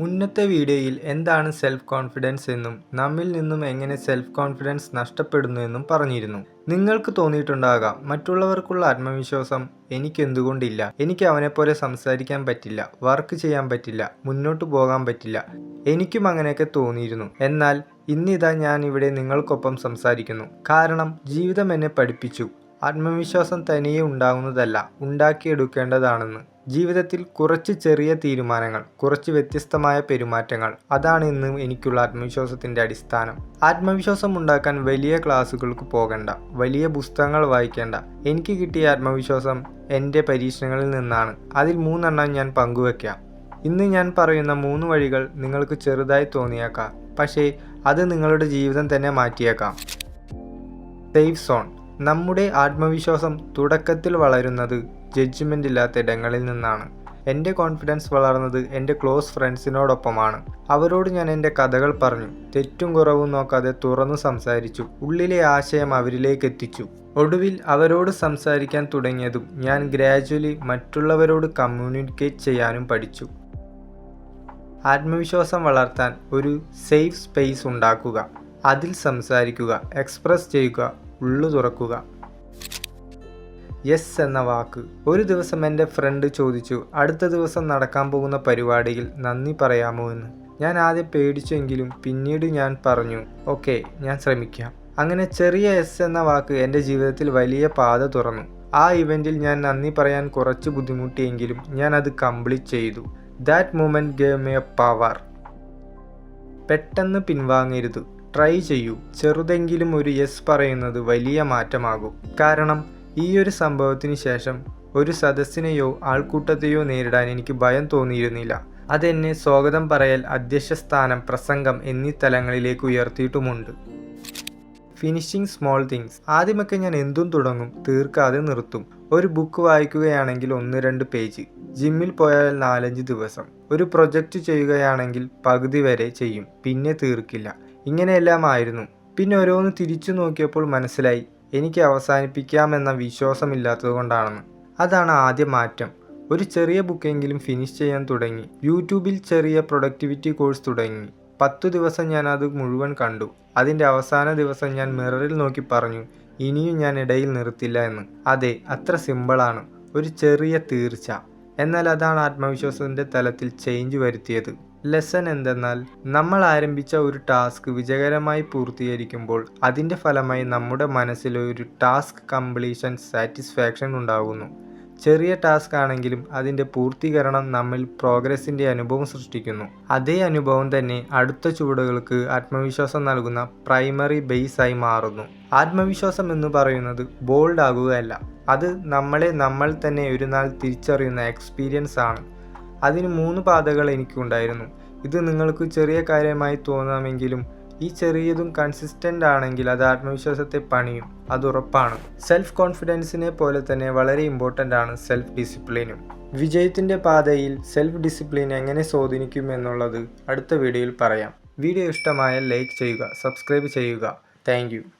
മുന്നത്തെ വീഡിയോയിൽ എന്താണ് സെൽഫ് കോൺഫിഡൻസ് എന്നും നമ്മിൽ നിന്നും എങ്ങനെ സെൽഫ് കോൺഫിഡൻസ് നഷ്ടപ്പെടുന്നു എന്നും പറഞ്ഞിരുന്നു. നിങ്ങൾക്ക് തോന്നിയിട്ടുണ്ടാകാം മറ്റുള്ളവർക്കുള്ള ആത്മവിശ്വാസം എനിക്ക് എന്തുകൊണ്ടില്ല എനിക്ക് അവനെപ്പോലെ സംസാരിക്കാൻ പറ്റില്ല വർക്ക് ചെയ്യാൻ പറ്റില്ല മുന്നോട്ട് പോകാൻ പറ്റില്ല എനിക്കും അങ്ങനെയൊക്കെ തോന്നിയിരുന്നു. എന്നാൽ ഇന്നിതാ ഞാൻ ഇവിടെ നിങ്ങൾക്കൊപ്പം സംസാരിക്കുന്നു. കാരണം ജീവിതം എന്നെ പഠിപ്പിച്ചു. ആത്മവിശ്വാസം തനിയെ ഉണ്ടാകുന്നതല്ല ഉണ്ടാക്കിയെടുക്കേണ്ടതാണെന്ന്. ജീവിതത്തിൽ കുറച്ച് ചെറിയ തീരുമാനങ്ങൾ കുറച്ച് വ്യത്യസ്തമായ പെരുമാറ്റങ്ങൾ. അതാണ് ഇന്ന് എനിക്കുള്ള ആത്മവിശ്വാസത്തിന്റെ അടിസ്ഥാനം. ആത്മവിശ്വാസം ഉണ്ടാക്കാൻ വലിയ ക്ലാസ്സുകൾക്ക് പോകണ്ട വലിയ പുസ്തകങ്ങൾ വായിക്കേണ്ട. എനിക്ക് കിട്ടിയ ആത്മവിശ്വാസം എന്റെ പരീക്ഷണങ്ങളിൽ നിന്നാണ്. അതിൽ മൂന്നെണ്ണം ഞാൻ പങ്കുവെക്കാം ഇന്ന് ഞാൻ പറയുന്ന മൂന്ന് വഴികൾ നിങ്ങൾക്ക് ചെറുതായി തോന്നിയേക്കാം പക്ഷേ അത് നിങ്ങളുടെ ജീവിതം തന്നെ മാറ്റിയേക്കാം. Safe zone. നമ്മുടെ ആത്മവിശ്വാസം തുടക്കത്തിൽ വളരുന്നത് ജഡ്ജ്മെന്റ് ഇല്ലാത്ത ഇടങ്ങളിൽ നിന്നാണ്. എന്റെ കോൺഫിഡൻസ് വളർന്നത് എന്റെ ക്ലോസ് ഫ്രണ്ട്സിനോടൊപ്പമാണ് അവരോട് ഞാൻ എന്റെ കഥകൾ പറഞ്ഞു. തെറ്റും കുറവും നോക്കാതെ തുറന്നു സംസാരിച്ചു. ഉള്ളിലെ ആശയം അവരിലേക്ക് എത്തിച്ചു. ഒടുവിൽ അവരോട് സംസാരിക്കാൻ തുടങ്ങിയതും ഞാൻ ഗ്രാജുവലി മറ്റുള്ളവരോട് കമ്മ്യൂണിക്കേറ്റ് ചെയ്യാനും പഠിച്ചു. ആത്മവിശ്വാസം വളർത്താൻ ഒരു സേഫ് സ്പേസ് ഉണ്ടാക്കുക. അതിൽ സംസാരിക്കുക എക്സ്പ്രസ് ചെയ്യുക ഉള്ളു തുറക്കുക. യെസ് എന്ന വാക്ക്. ഒരു ദിവസം എന്റെ ഫ്രണ്ട് ചോദിച്ചു അടുത്ത ദിവസം നടക്കാൻ പോകുന്ന പരിപാടിയിൽ നന്ദി പറയാമോ എന്ന്? ഞാൻ ആദ്യം പേടിച്ചെങ്കിലും പിന്നീട് ഞാൻ പറഞ്ഞു ഓക്കെ ഞാൻ ശ്രമിക്കാം. അങ്ങനെ ചെറിയ എസ് എന്ന വാക്ക് എന്റെ ജീവിതത്തിൽ വലിയ പാത തുറന്നു. ആ ഇവന്റിൽ ഞാൻ നന്ദി പറയാൻ കുറച്ച് ബുദ്ധിമുട്ടിയെങ്കിലും ഞാൻ അത് കംപ്ലീറ്റ് ചെയ്തു. That moment gave me a power. പെട്ടെന്ന് പിൻവാങ്ങരുത്. ട്രൈ ചെയ്യൂ. ചെറുതെങ്കിലും ഒരു യെസ് പറയുന്നത് വലിയ മാറ്റമാകും. കാരണം ഈ ഒരു സംഭവത്തിന് ശേഷം ഒരു സദസ്സിനെയോ ആൾക്കൂട്ടത്തെയോ നേരിടാൻ എനിക്ക് ഭയം തോന്നിയിരുന്നില്ല. അതെന്നെ സ്വാഗതം പറയൽ അധ്യക്ഷ സ്ഥാനം പ്രസംഗം എന്നീ തലങ്ങളിലേക്ക് ഉയർത്തിയിട്ടുമുണ്ട്. Finishing small things. ആദ്യമൊക്കെ ഞാൻ എന്തും തുടങ്ങും തീർക്കാതെ നിർത്തും. ഒരു ബുക്ക് വായിക്കുകയാണെങ്കിൽ ഒന്ന് രണ്ട് പേജ്. ജിമ്മിൽ പോയാൽ നാലഞ്ച് ദിവസം. ഒരു പ്രൊജക്റ്റ് ചെയ്യുകയാണെങ്കിൽ പകുതി വരെ ചെയ്യും. പിന്നെ തീർക്കില്ല. ഇങ്ങനെയെല്ലാം ആയിരുന്നു പിന്നെ ഓരോന്ന് തിരിച്ചു നോക്കിയപ്പോൾ മനസ്സിലായി എനിക്ക് അവസാനിപ്പിക്കാമെന്ന വിശ്വാസമില്ലാത്തതുകൊണ്ടാണെന്ന് അതാണ് ആദ്യ മാറ്റം. ഒരു ചെറിയ ബുക്കെങ്കിലും ഫിനിഷ് ചെയ്യാൻ തുടങ്ങി. യൂട്യൂബിൽ ചെറിയ പ്രൊഡക്ടിവിറ്റി കോഴ്സ് തുടങ്ങി. പത്തു ദിവസം ഞാൻ അത് മുഴുവൻ കണ്ടു. അതിന്റെ അവസാന ദിവസം ഞാൻ മിററിൽ നോക്കി പറഞ്ഞു ഇനിയും ഞാൻ ഇടയിൽ നിർത്തില്ല എന്ന്. അതെ അത്ര സിമ്പിളാണ്. ഒരു ചെറിയ തീർച്ച. എന്നാൽ അതാണ് ആത്മവിശ്വാസത്തിന്റെ തലത്തിൽ ചേഞ്ച് വരുത്തിയത്. ലെസൺ എന്തെന്നാൽ നമ്മൾ ആരംഭിച്ച ഒരു ടാസ്ക് വിജയകരമായി പൂർത്തീകരിക്കുമ്പോൾ അതിന്റെ ഫലമായി നമ്മുടെ മനസ്സിൽ ഒരു ടാസ്ക് കംപ്ലീഷൻ സാറ്റിസ്ഫാക്ഷൻ ഉണ്ടാകുന്നു. ചെറിയ ടാസ്ക് ആണെങ്കിലും അതിന്റെ പൂർത്തീകരണം നമ്മിൽ പ്രോഗ്രസിന്റെ അനുഭവം സൃഷ്ടിക്കുന്നു. അതേ അനുഭവം തന്നെ അടുത്ത ചുവടുകൾക്ക് ആത്മവിശ്വാസം നൽകുന്ന പ്രൈമറി ബേസായി മാറുന്നു. ആത്മവിശ്വാസം എന്ന് പറയുന്നത് ബോൾഡ് ആകുകയല്ല അത് നമ്മളെ നമ്മൾ തന്നെ ഒരു നാൾ തിരിച്ചറിയുന്ന എക്സ്പീരിയൻസ് ആണ് അതിന് മൂന്ന് പാതകൾ എനിക്കുണ്ടായിരുന്നു. ഇത് നിങ്ങൾക്ക് ചെറിയ കാര്യമായി തോന്നാമെങ്കിലും ഈ ചെറിയതും കൺസിസ്റ്റന്റ് ആണെങ്കിൽ അത് ആത്മവിശ്വാസത്തെ പണിയും. അത് ഉറപ്പാണ്. സെൽഫ് കോൺഫിഡൻസിനെ പോലെ തന്നെ വളരെ ഇമ്പോർട്ടന്റ് ആണ് സെൽഫ് ഡിസിപ്ലിനും വിജയത്തിന്റെ പാതയിൽ സെൽഫ് ഡിസിപ്ലിൻ എങ്ങനെ സ്വാധീനിക്കും എന്നുള്ളത് അടുത്ത വീഡിയോയിൽ പറയാം. വീഡിയോ ഇഷ്ടമായാൽ ലൈക്ക് ചെയ്യുക സബ്സ്ക്രൈബ് ചെയ്യുക. താങ്ക്